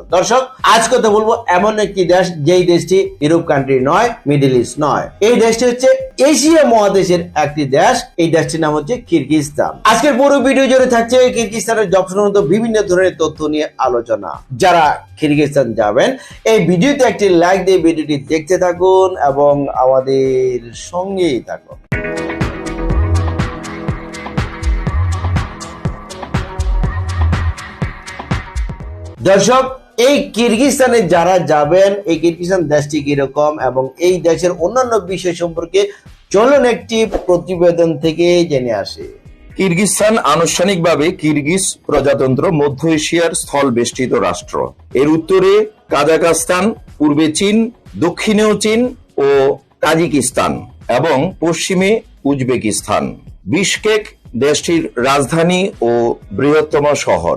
ফলাফল দর্শক, আজ কথা বলব এমন একটি দেশ, যেই দেশটি ইউরোপ কান্ট্রি নয় মিডল ইস্ট নয়। এই দেশটি হচ্ছে এশিয়া মহাদেশের একটি দেশ। এই দেশটির নাম হচ্ছে কিরগিজস্তান। আজকের পুরো ভিডিও জুড়ে থাকছে কিরগিজস্তানের জব সংক্রান্ত বিভিন্ন ধরনের তথ্য নিয়ে আলোচনা। যারা কিরগিজস্তান যাবেন, এই ভিডিওতে একটি লাইক দিয়ে ভিডিওটি দেখতে থাকুন এবং আমাদের সঙ্গেই থাকুন। দর্শক এই কিরগিস্তানে যারা যাবেন, এই কিরগিস্তান দেশটি কীরকম এবং এই দেশের অন্যান্য বিষয় সম্পর্কে চলুন একটি প্রতিবেদন থেকে জেনে আসে। কিরগিজস্তান আনুষ্ঠানিকভাবে কিরগিজ প্রজাতন্ত্র মধ্য এশিয়ার স্থল বেষ্টিত রাষ্ট্র। এর উত্তরে কাজাকস্তান পূর্বে চীন, দক্ষিণেও চীন ও তাজিকিস্তান এবং পশ্চিমে উজবেকিস্তান। বিশকেক দেশটির রাজধানী ও বৃহত্তম শহর।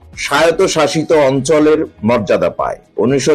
স্বায়ত্তশাসিত অঞ্চলের মর্যাদা পায়। উনিশশো